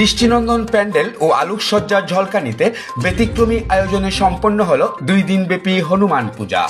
দৃষ্টিনন্দন প্যান্ডেল ও আলোকসজ্জার ঝলকানিতে ব্যতিক্রমী আয়োজনে সম্পন্ন হল দুই দিনব্যাপী হনুমান পূজা।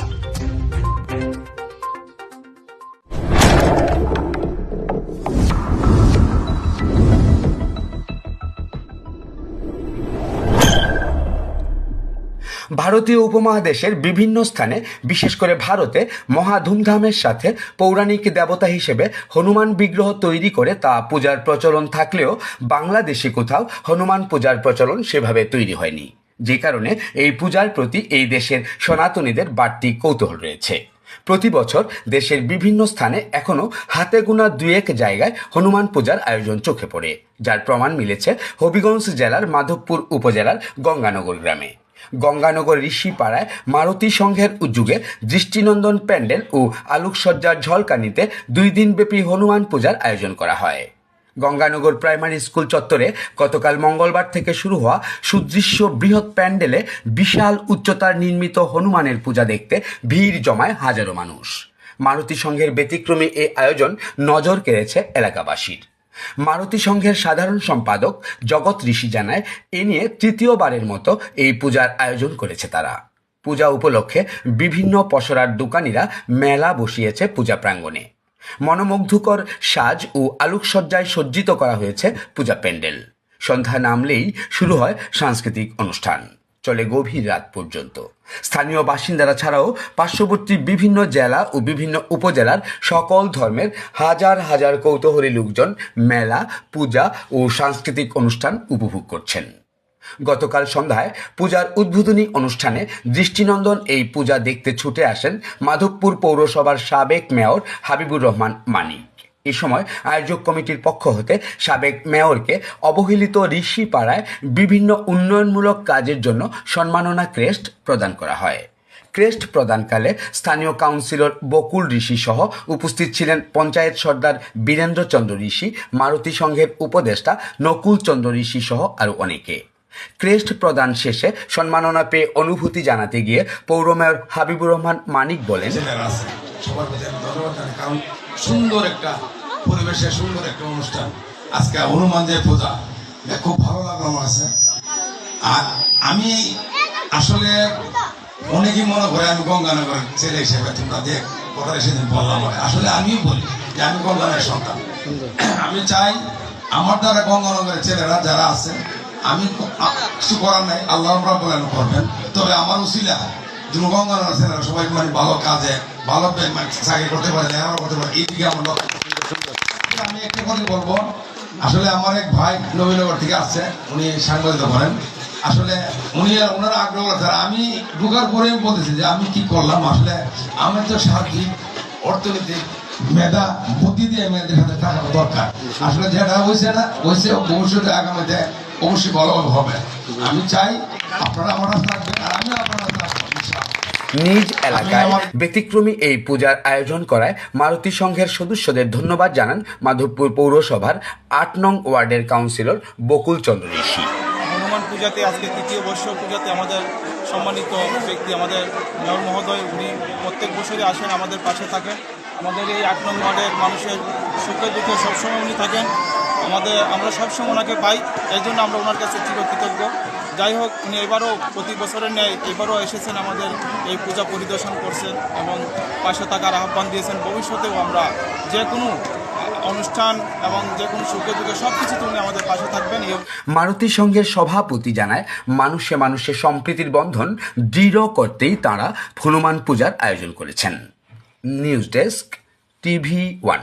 ভারতীয় উপমহাদেশের বিভিন্ন স্থানে, বিশেষ করে ভারতে, মহা ধুমধামের সাথে পৌরাণিক দেবতা হিসেবে হনুমান বিগ্রহ তৈরি করে তা পূজার প্রচলন থাকলেও বাংলাদেশে কোথাও হনুমান পূজার প্রচলন সেভাবে তৈরি হয়নি। যে কারণে এই পূজার প্রতি এই দেশের সনাতনীদের বাড়তি কৌতূহল রয়েছে। প্রতি বছর দেশের বিভিন্ন স্থানে এখনও হাতে গোনা দুয়েক জায়গায় হনুমান পূজার আয়োজন চোখে পড়ে। যার প্রমাণ মিলেছে হবিগঞ্জ জেলার মাধবপুর উপজেলার গঙ্গানগর গ্রামে। গঙ্গানগর ঋষিপাড়ায় মারুতি সংঘের উদ্যোগে দৃষ্টিনন্দন প্যান্ডেল ও আলোকসজ্জার ঝলকানিতে দুই দিনব্যাপী হনুমান পূজার আয়োজন করা হয়। গঙ্গানগর প্রাইমারি স্কুল চত্বরে গতকাল মঙ্গলবার থেকে শুরু হওয়া সুদৃশ্য বৃহৎ প্যান্ডেলে বিশাল উচ্চতার নির্মিত হনুমানের পূজা দেখতে ভিড় জমায় হাজারো মানুষ। মারুতি সংঘের ব্যতিক্রমী এই আয়োজন নজর কেড়েছে এলাকাবাসীর। মারুতি সংঘের সাধারণ সম্পাদক জগৎ ঋষি জানায়, এ নিয়ে তৃতীয়বারের মতো এই পূজার আয়োজন করেছে তারা। পূজা উপলক্ষে বিভিন্ন পসরার দোকানিরা মেলা বসিয়েছে পূজা প্রাঙ্গণে। মনোমুগ্ধকর সাজ ও আলোকসজ্জায় সজ্জিত করা হয়েছে পূজা প্যান্ডেল। সন্ধ্যা নামলেই শুরু হয় সাংস্কৃতিক অনুষ্ঠান। চলে গভীর রাত পর্যন্ত। স্থানীয় বাসিন্দারা ছাড়াও পার্শ্ববর্তী বিভিন্ন জেলা ও বিভিন্ন উপজেলার সকল ধর্মের হাজার হাজার কৌতূহলী লোকজন মেলা, পূজা ও সাংস্কৃতিক অনুষ্ঠান উপভোগ করছেন। গতকাল সন্ধ্যায় পূজার উদ্বোধনী অনুষ্ঠানে দৃষ্টিনন্দন এই পূজা দেখতে ছুটে আসেন মাধবপুর পৌরসভার সাবেক মেয়র হাবিবুর রহমান মানিক। এ সময় আয়োজক কমিটির পক্ষ হতে সাবেক মেয়রকে অবহেলিত ঋষিপাড়ায় বিভিন্ন উন্নয়নমূলক কাজের জন্য সম্মাননা ক্রেস্ট প্রদান করা হয়। ক্রেস্ট প্রদানকালে স্থানীয় কাউন্সিলর বকুল ঋষি সহ উপস্থিত ছিলেন পঞ্চায়েত সর্দার বীরেন্দ্র চন্দ্র ঋষি, মারুতি সংঘের উপদেষ্টা নকুল চন্দ্র ঋষি সহ আরও অনেকে। ক্রেস্ট প্রদান শেষে সম্মাননা পেয়ে অনুভূতি জানাতে গিয়ে পৌর মেয়র হাবিবুর রহমান মানিক বলেন সুন্দর একটা পরিবেশে, সুন্দর একটা অনুষ্ঠান। আজকে হনুমান যে পূজা খুব ভালো লাগল আমার কাছে। আর আমি আসলে অনেকেই মনে করে আমি গঙ্গানগরের ছেলে হিসেবে তোমরা দেখ কথা সেদিন বললাম। আসলে আমিও বলি যে আমি গঙ্গানগরের সন্তান। আমি চাই আমার দ্বারা গঙ্গানগরের ছেলেরা যারা আছে, আমি কিছু করার নাই, আল্লাহ রাব্বুল করবেন। তবে আমার উসিলা গঙ্গানগরের ছেলেরা সবাই মানে ভালো কাজে, ভালো মানে চাকরি করতে পারে লেখাপড়া করতে পারে এই দিকে আমার আমি একটা কথা বলব, আসলে আমার এক ভাই নবীনগর থেকে আসছে, উনি সাংবাদিকতা করেন। আসলে উনি আর ওনার আগ্রহ আছে। আমি ঢোকার পরে বলতেছি যে আমি কি করলাম, আসলে আমি তো সার্বিক অর্থনৈতিক, মেধা, বুদ্ধি দিয়ে মেয়েদের হাতে টাকা দরকার। আসলে যেটা হয়েছে না, হয়েছে ভবিষ্যতে আগামীতে অবশ্যই হবে। আমি চাই আপনারা আমার থাকবেন আর আমি আপনার নিজ এলাকায় ব্যতিক্রমী এই পূজার আয়োজন করায় মারুতি সংঘের সদস্যদের ধন্যবাদ জানান মাধবপুর পৌরসভার আট নং ওয়ার্ডের কাউন্সিলর বকুল চন্দ্র ঋষি। হনুমান পূজাতে আজকে তৃতীয় বর্ষ পূজাতে আমাদের সম্মানিত ব্যক্তি আমাদের মেয়র মহোদয় উনি প্রত্যেক বছরই আসেন আমাদের পাশে থাকেন। আমাদের এই আট নং ওয়ার্ডের মানুষের সুখে দুঃখে সবসময় উনি থাকেন। আমাদের, আমরা সবসময় ওনাকে পাই, এই জন্য আমরা ওনার কাছে চিরকৃতজ্ঞ। যাই হোক, উনি এবারও প্রতি বছরের ন্যায় এবারও এসেছেন আমাদের, এই পূজা পরিদর্শন করছেন এবং পাশে থাকার আহ্বান দিয়েছেন। ভবিষ্যতেও আমরা যে কোনো অনুষ্ঠান এবং যে কোনো সুখে দুঃখে সব কিছুতে উনি আমাদের পাশে থাকবেন। মারুতি সংঘের সভাপতি জানায়, মানুষে মানুষে সম্প্রীতির বন্ধন দৃঢ় করতেই তাঁরা হনুমান পূজার আয়োজন করেছেন। News desk, TV one.